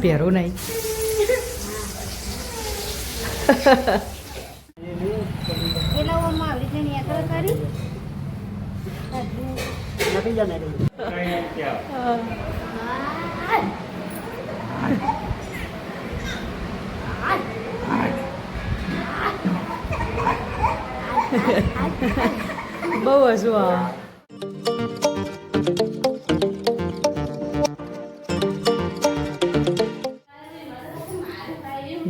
પહેરો નહીં. બહુ હજુ આવે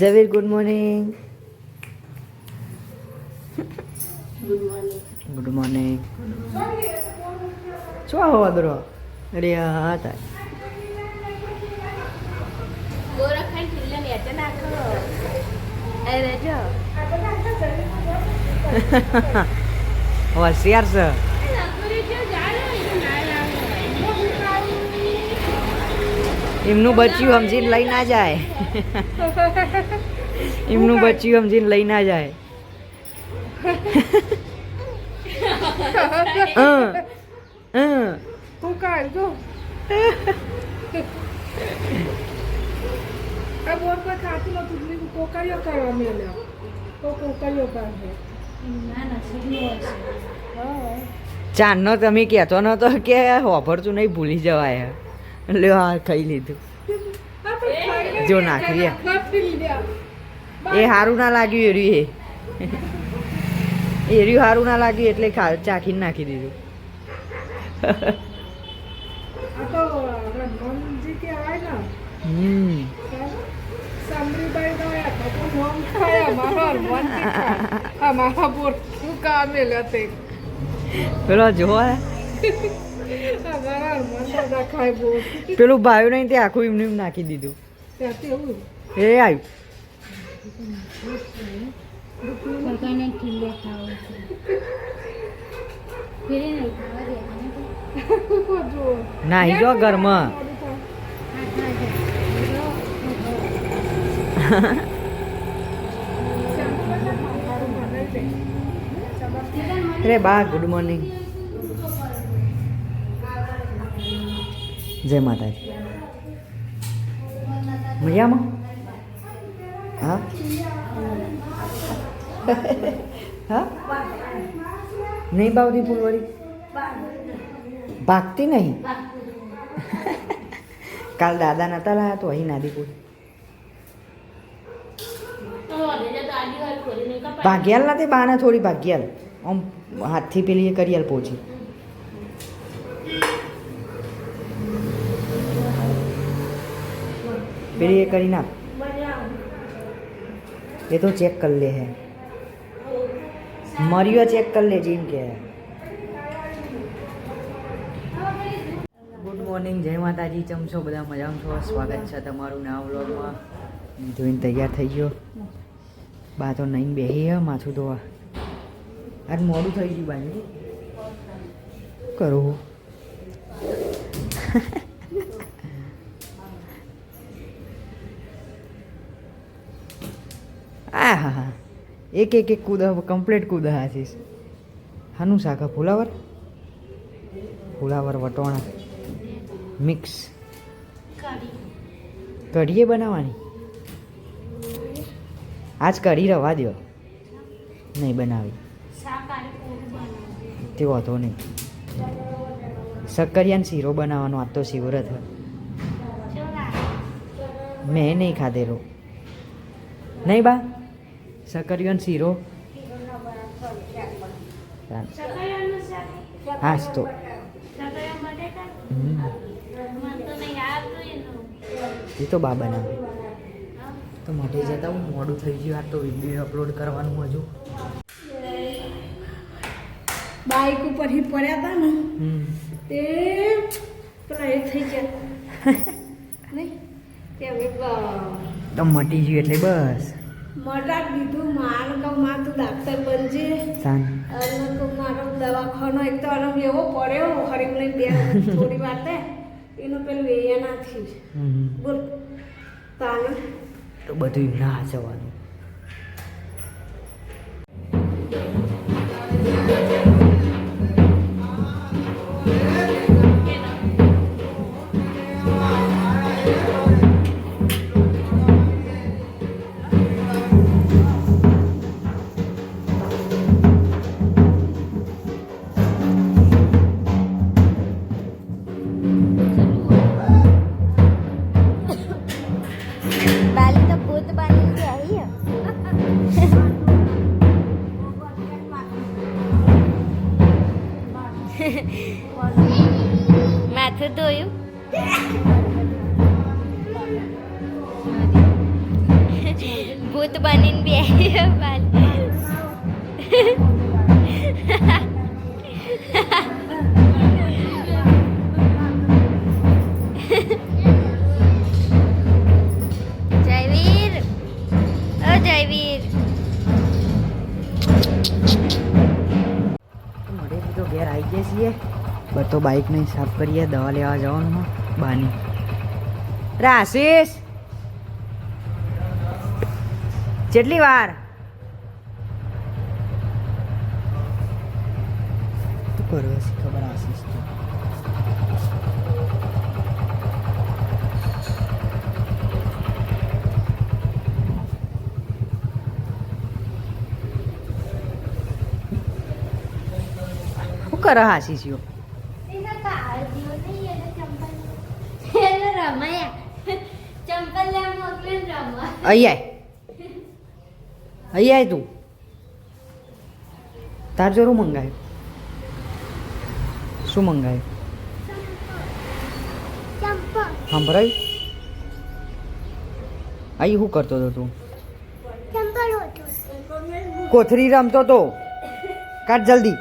ઝવીર ગુડ મોર્નિંગ ગુડ મોર્નિંગ શું આવો વાદરો અરે હા થાય હોશિયાર છે નકરી જો જાણો એ ના એમનું બચ્યું સમજીને લઈ ના જાય. એમનું બચ્યું સમજીને લઈ ના જાય. ચાંદનો તમે કહેતો નતો કે હોભરતું નહીં ભૂલી જવાય. લ્યો આ ખાઈ લીધું. જો નાખી. એ સારું ના લાગ્યું એર્યું એ. એર્યું સારું ના લાગ્યું એટલે ચાખીને નાખી દીધું. પેલો જો પેલું ભાઈ નહીં, તે આખું એમને એમ નાખી દીધું. એ આવ્યું નહીં જો ઘરમાં. અરે બા ગુડ મોર્નિંગ જય માતાજી. મજામાં? હા? હા? નહીં બાવતી ફૂલવાળી? ભાગતી નહીં? કાલ દાદા નતા લાયા તો અહીં નાદીપુર ભાગ્યાલ નથી બાને થોડી ભાગ્યાલ. આમ હાથથી પેલી એ કરિયાલ પહોંચી પેલી એ કરી નાખ એ તો ચેક કરી લે હે મર્યો ચેક કરી લે જેમ કે ગુડ મોર્નિંગ જય માતાજી ચમ છો બધા મજામાં છો સ્વાગત છે તમારું નવા વ્લોગમાં। જોઈને તૈયાર થઈ ગયો। બા તો નહીં બેહી હે, માથું ધોવા। આજ મોડું થઈ ગયું બાજુ કરું એક એક એક કૂદા કમ્પ્લીટ કૂદા આશીષ હાનું શાક ફુલાવર? ફુલાવર, વટોણા. મિક્સ કઢીએ બનાવવાની? આજ કઢી રવા દો નહીં બનાવી. તે વાંધો નહીં. શક્કરિયાનો શીરો બનાવવાનો, આજ તો શિવરત. મેં નહીં ખાધેલો. નહીં બા? શક્કરિયાનો શીરો. હા તો. હમ. એ તો બા બનાવે. તો મોટે જતા હું મોડું થઈ ગયું. આ તો વીડિયો અપલોડ કરવાનું હજુ. બાઈક ઉપર હી પડ્યા હતા ને હમ. તે પેલા એ થઈ ગયા. નહીં? તે તો મટી ગયું એટલે બસ. મટાડ દીધું માર કહું માં તું ડાક્ટર બનજે. અને તો મારો દવાખાનો એક તો આરામ એવો પડ્યો હરીમ લઈ બે થોડી વાતે એનું પેલું વેયા નાખી બોલ તાને. તો બધું ના જવાનું. માથું ધોયું ભૂત બનીને બે બધો બાઇકને સાફ કરીએ દવા લેવા જવાનું હો બાની રે આશીષ કેટલી વાર તું કરો છે ખબર આશીષ તો શું કરે આશીષીઓ ચંપલ લેવા મોકલે રમવા અહીંયા અહીંયા તું. તાર જરૂર મંગાય શું મંગાય સાંભળાયું? અહીં શું કરતો હતો તું? કોથરી રમતો તો. કાઢ જલ્દી.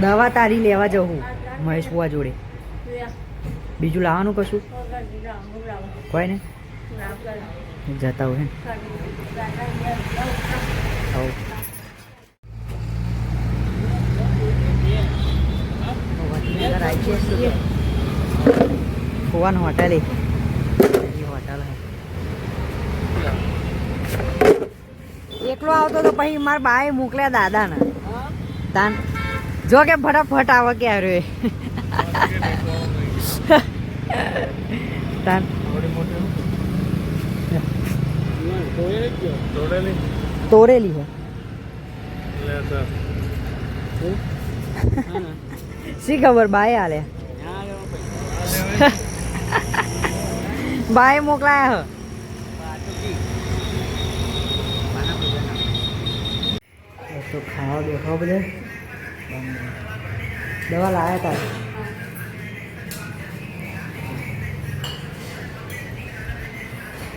દવા તારી લેવા જવું મહેશ બુઆ જોડે. બીજું લાવવાનું કશું? કોઈ ને? જતા હોય ફુવાન હોટેલ. એ હોટેલ એકલો આવતો તો પછી મારા બાએ મોકલ્યા દાદાને. તાન જો કે ફટાફટ આવે કે આવ્યો તોરેલી હે. શી ખબર? બાય આલે. બાય મોકલાયા હ. તો ખાવા બેઠો બધે દવા લાયા તા.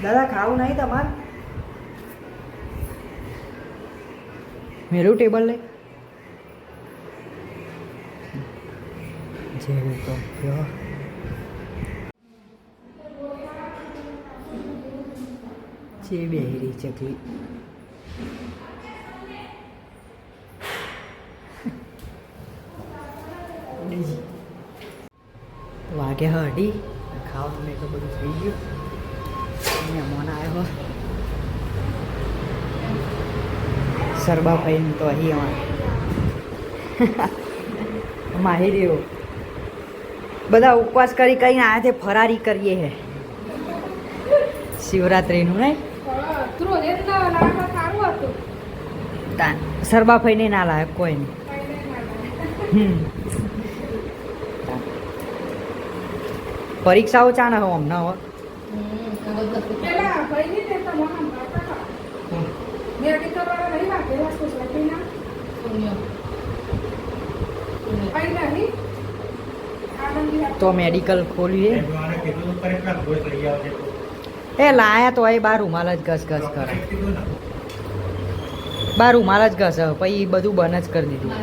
દાદા, ખાવું નહીં તમારે? મેરું ટેબલ લે જેવું તો કયો. જે બેહરી ચકલી. વાગે હડી ખાવાનું મેં તો બધું થઈ ગયું. મહેમાન આવ્યો. સરબા ભાઈ તો અહીં અમારે. માહી રહ્યો. બધા ઉપવાસ કરી કરીને છે, ફરારી કરીએ હે શિવરાત્રિનું નહીં? જ ના લાયક કોઈ નહીં. હમ. પરીક્ષાઓ ચાને હો હમણાં આનંદી તો મેડિકલ ખોલીએ. એ લાયા તો એ બાર રૂમાલ જ ઘસ ઘસ કરે. બાર રૂમાલ જ ઘસ, પછી બધું બંધ જ કરી દીધું.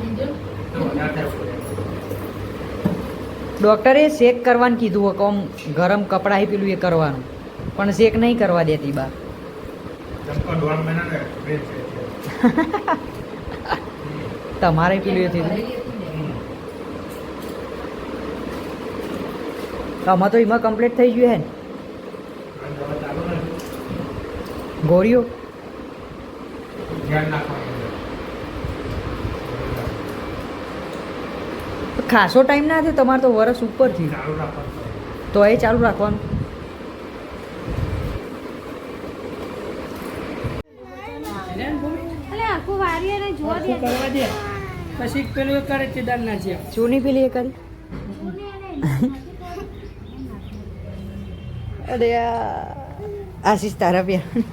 ડૉક્ટરે શેક કરવાનું કીધું હોય કોમ ગરમ કપડાં પેલું એ કરવાનું. પણ શેક નહીં કરવા દેતી બા. તમારે પેલું એ થયું? આમાં તો એમાં કમ્પ્લીટ થઈ ગયું હે ને? ગોળીઓ? ખાસો ટાઈમ ના થયો તમારે તો વરસ ઉપર તો એ ચાલુ રાખવાનું. પછી પેલું એ કરે છે દાલ ના છે એ કરી? અરે આશીષ તારા પ્યા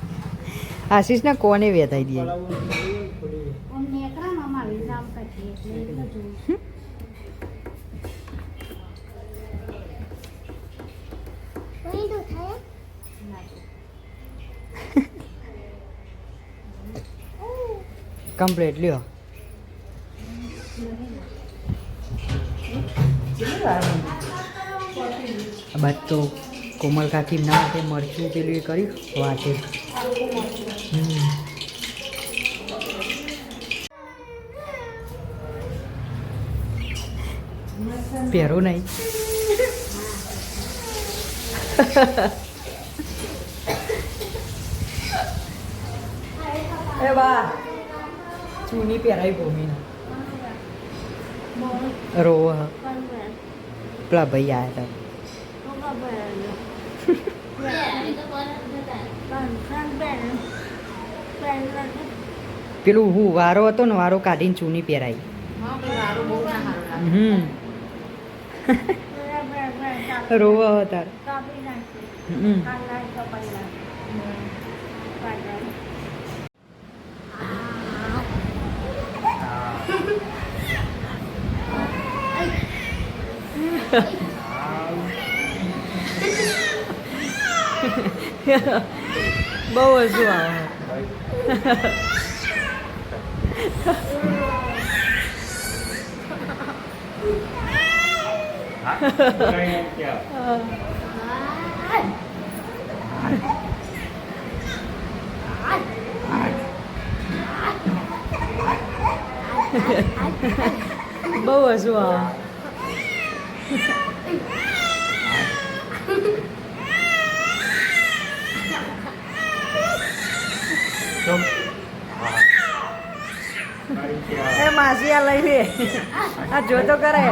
આશીષને કોને વેતાઈ દે કમ્પ્લીટ લ્યો. બાદ તો કોમલ કાકી ના તે મરચું પેલું એ કર્યું વાંચે. પહેરો નહીં. એ બા. ચૂની પહેરાઈ ભૂમિને રોવ. પેલા ભાઈ આવ્યા પેલું હું વારો હતો ને વારો કાઢીને ચૂની પહેરાઈ. હમ. રોવ હતા. હમ. બહુ હજુ આવે? બહુ હજુ આવે? એ માસી આ લઈ લે આ જોતો કરે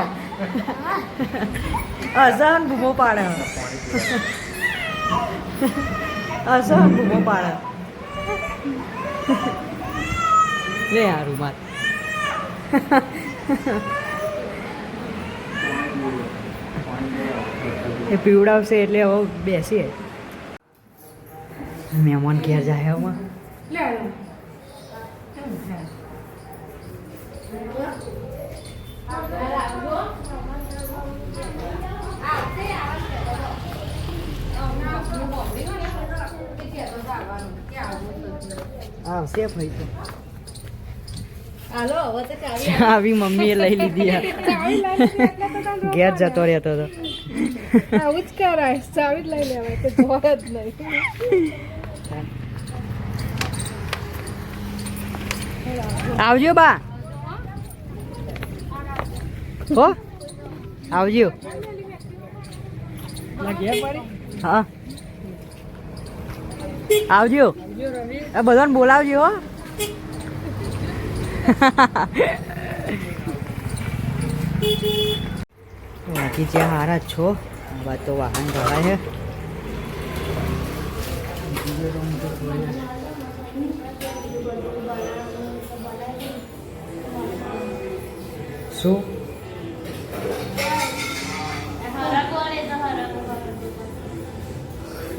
અસહન ભૂમો પાડે અસહન ભૂમો પાડે લે આ રૂમાલ એ પીવડાવશે એટલે હવે બેસીએ. મહેમાન ઘેર જાય હવે. આવશે ભાઈ તો આવી મમ્મીએ લઈ લીધી ઘેર જતો રહેતો હતો આવું જ કરાય ચાવી જ લઈ લેવાય, તો જોવા જ નહીં. આવજો બા. હો, આવજો. હા. આવજો. બધાને બોલાવજો, હો. બાકી જ્યાં હારા છો. વાત તો વાહન ભરાય છે. તો.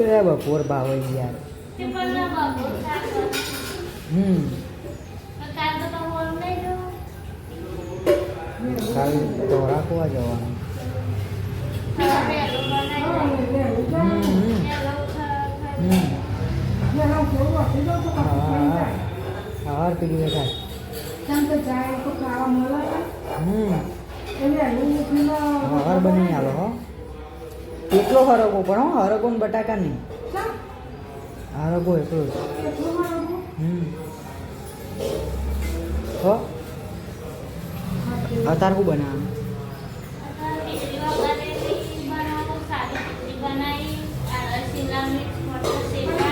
શું બપોર ભાવ યાર? હમ. કાલ દોરા ખોવા જવાનું. હા હા એટલે એનું મૂકીને હર બની આલો હો એટલો હરગો પણ હો, હરગો ને બટાકા નહીં. એટલું મારું હમ. હો. અત્યારે શું બનાવવાનું?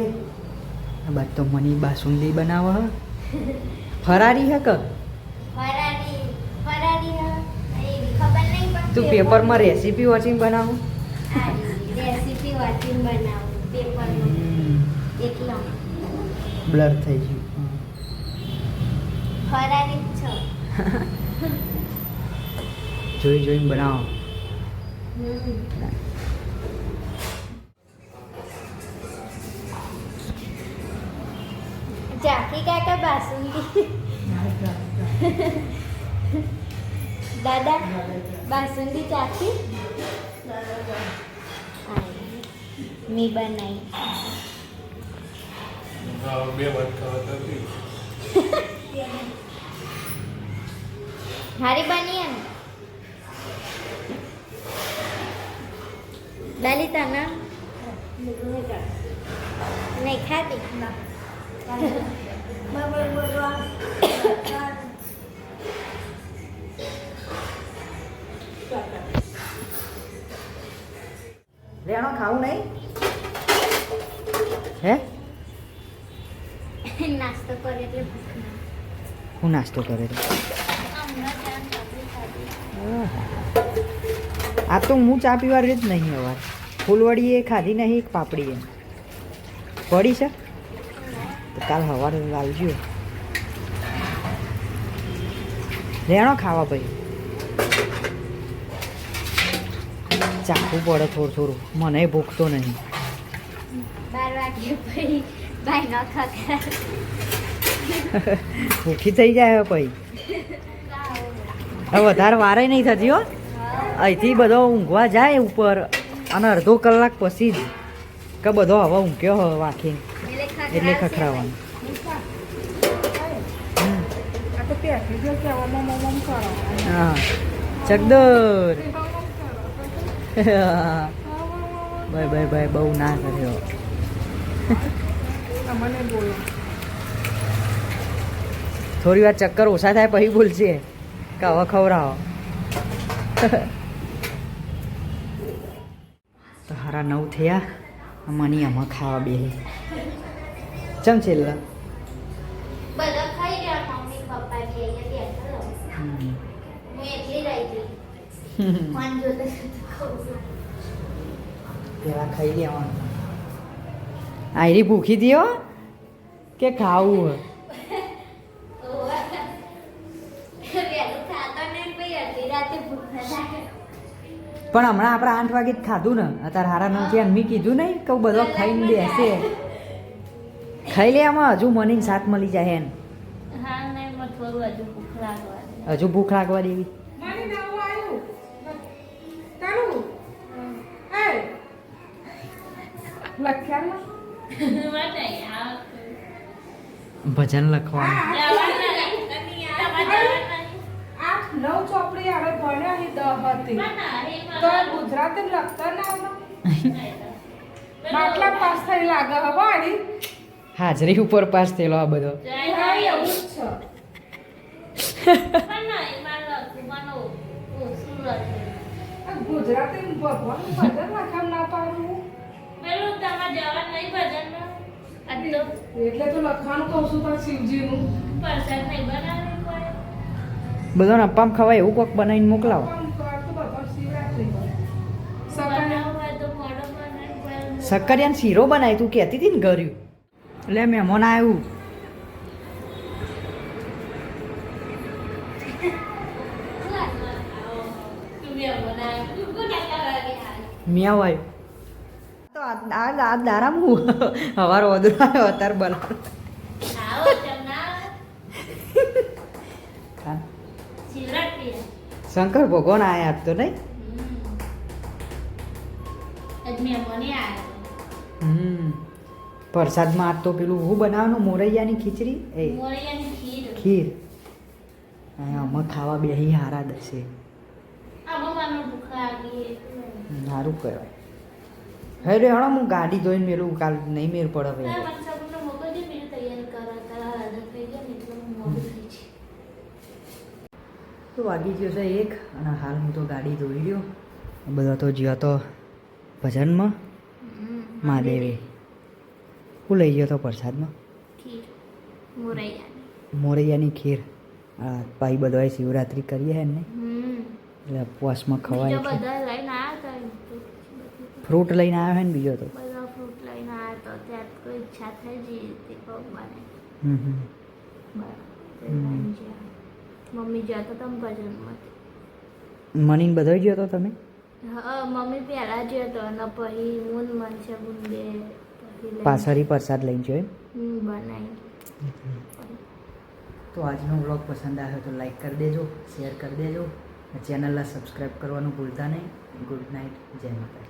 આ બાદ તો મની બાસુંદી બનાવો હ. ફરારી હે કે? ફરારી ફરારી હ. ખબર નહીં પણ તું પેપરમાં રેસીપી વાંચીને બનાવો. રેસીપી વાંચીને બનાવો પેપરમાં. એકલા. બ્લર થઈ ગયું. ફરારી છો. જોઈ જોઈને બનાવો. જાકી કાકા બાસુંદી દાદા બાસુંદી ચાખી મી બનાવી બે હારી બની એમ લલિતા ના નહીં ખાતી રેણો ખાવું નહીં? હે? નાસ્તો કરે એટલે હું નાસ્તો કરે. આ તો હું ચા પીવા જ નહીં હવે ફૂલવડી એ ખાધી નહીં એક પાપડી એ પડી છે? કાલ સવારે લાવજો રેણો ખાવા ભાઈ. ચાખવું પડે થોડું થોડું. મને ભૂખતો નહીં. ભૂખી થઈ જાય પછી હવે વધારે વારે નહીં થતી હો. અહીંથી બધો ઊંઘવા જાય ઉપર અને અડધો કલાક પછી જ કે બધો હવે ઊંઘ્યો હવે વાંખીને. એટલે કરો હા. ચકદોર ભાઈ બાય બાય બહુ ના કર્યો. થોડી વાર ચક્કર ઓછા થાય પછી બોલશે કે હવે ખવડાવો. તો હારા નવ થયા. મની આમાં ખાવા બે ચમ છેલ્લા બધા ખાઈ ગયા મમ્મી પપ્પા જે અહીંયા બેઠા હું એકલી રહી ગઈ. ફોન જોતે જોતે ખાઉં છું. પેલા ખાઈ લેવાનું આયરી ભૂખી દીઓ કે ખાવું હે ઓવે. વહેલું ખાતો નહીં પછી અડધી રાતે ભૂખ લાગે. પણ હમણાં આપણે આઠ વાગે જ ખાધું ને. અત્યારે હારા નવ થયા મેં કીધું નહીં કે હું બધો ખાઈને બેસે. ખાઈ લે આમાં? હજુ મને સાથ મળી જાય એમ. હજુ ભૂખ લાગવાની હજુ ભૂખ લાગવા દેવી. ભજન લખવાનું. આ નવ ચોપડી આવે ભણ્યા અહીં દહ હતી. તો ગુજરાતી લખતા ના આવડે. પાસ થઈ લાગે. હવે વાળી હાજરી ઉપર પાસ થયેલો આ બધો. ગુજરાતી ભગવાનનું ભજન લખામ ના પાડવું એટલે તો લખવાનું કહું છું તાર શિવજીનું બધાને અપામ ખવાય. એવું કોક બનાવીને મોકલાવો ભગવાન શક્કરિયાને શીરો બનાવી તું કહેતી હતી ને કર્યું એટલે મહેમાન આવ્યું. મિયાવ આવ્યું. તો આ આ હું? વધુ અત્યારે બનાવ શંકર ભગવાન આયા તો નહીં? હમ. પ્રસાદમાં આજ તો પેલું હું બનાવવાનું મોરૈયાની ખીચડી? એ ખીર. અમે ખાવા બે હારા દશે. સારું કહેવાય. હે રે હણો હું ગાડી ધોઈને મેલું કાલ નહીં મેર પડે ભાઈ તો વાગી ગયો છે એક અને હાલ હું તો ગાડી ધોઈ ગયો બધા તો જ્યાં તો ભજનમાં. મહાદેવે. હું લઈ ગયો તો પ્રસાદમાં? મોરૈયાની. ખીર. હા ભાઈ બધો શિવરાત્રિ કરીએ હે ને એટલે ઉપવાસમાં ખવાય ફ્રૂટ લઈને આવ્યો હે ને બીજો તો? ગયા. મમ્મી ગયા તો ભજનમાં મનીને બધો ગયો તો તમે? હા મમ્મી પહેલા જ તો અને પછી હું ને મનસે બુન પાછળી પ્રસાદ લઈ જોઈએ તો આજનો વ્લોગ પસંદ આવ્યો તો લાઈક કરી દેજો શેર કરી દેજો ચેનલને સબસ્ક્રાઈબ કરવાનું ભૂલતા નહીં. ગુડ નાઇટ જય માતા